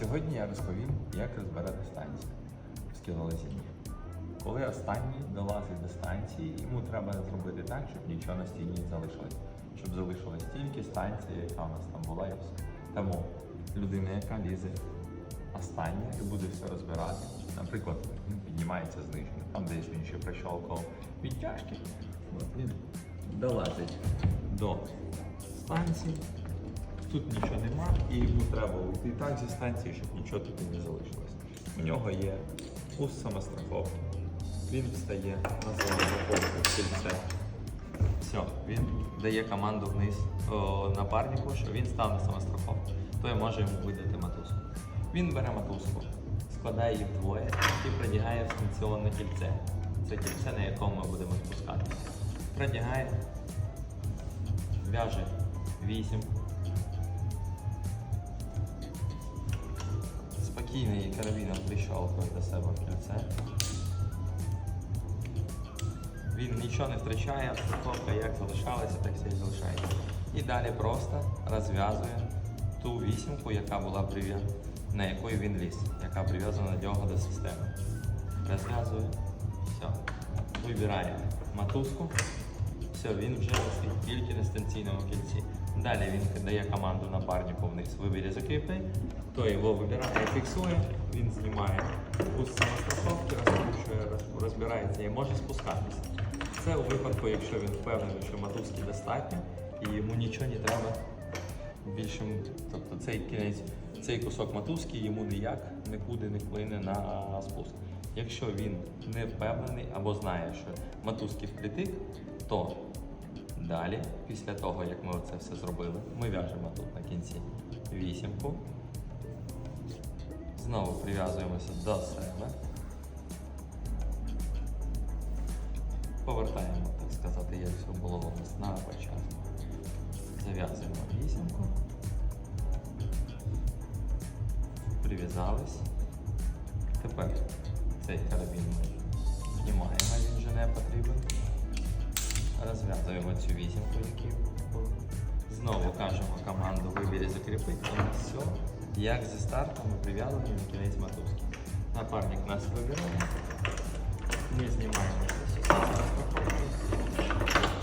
Сьогодні я розповім, як розбирати станцію в скілолазінні. Коли останній долазить до станції, йому треба зробити так, щоб нічого на стіні не залишилось. Щоб залишилась тільки станція, яка у нас там була, і все. Тому людина, яка лізе остання і буде все розбирати. Наприклад, він піднімається з там десь він ще прищолкав підтяжки. От він долазить до станції. Тут нічого нема, і йому треба уйти так зі станції, щоб нічого тут не залишилось. У нього є пуст самостраховки. Він встає на самостраховку в кільце. Все, він дає команду вниз о, напарнику, що він став на самостраховку. Той може йому видати матузку. Він бере матузку, складає її вдвоє і продягає в станціонне кільце. Це кільце, на якому ми будемо спускатися. Продягає, в'яже вісім. Спокійний карабіном прищолкує до себе в кільце. Він нічого не втрачає, страховка як залишалася, так все і залишається. І далі просто розв'язує ту вісімку, яка була прив'язана, на якої він ліз, яка прив'язана до нього до системи. Розв'язує, все. Вибирає матузку. Все, він вже тільки на станційному кільці. Далі він дає команду вниз вибері закріпи, той його вибирає, фіксує, він знімає пуст самостраховки, розкручує, розбирається і може спускатися. Це у випадку, якщо він впевнений, що мотузки достатньо і йому нічого не треба більшим. Тобто цей кінець, цей кусок мотузки йому ніяк нікуди не вплине на спуск. Якщо він не впевнений або знає, що мотузки впритик, то далі, після того, як ми це все зробили, ми в'яжемо тут на кінці вісімку. Знову прив'язуємося до себе. Повертаємо, так сказати, як все було у нас на початку. Зав'язуємо вісімку. Прив'язались. Тепер цей карабін ми знімаємо, він вже не потрібен. Розв'язуємо цю вісімку, яку. Знову кажемо команду вибір закріпити. У все, як зі стартом ми прив'язані на кінець мотузки. Напарник нас вибирає. Ми знімаємо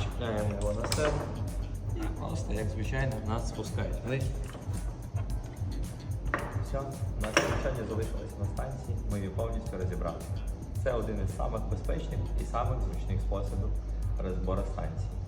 чіпляємо його на себе і просто, як звичайно, нас спускають вниз. Все, наше навчання залишилось на станції, ми її повністю розібрали. Це один із самих безпечних і самих зручних способів розбору станції.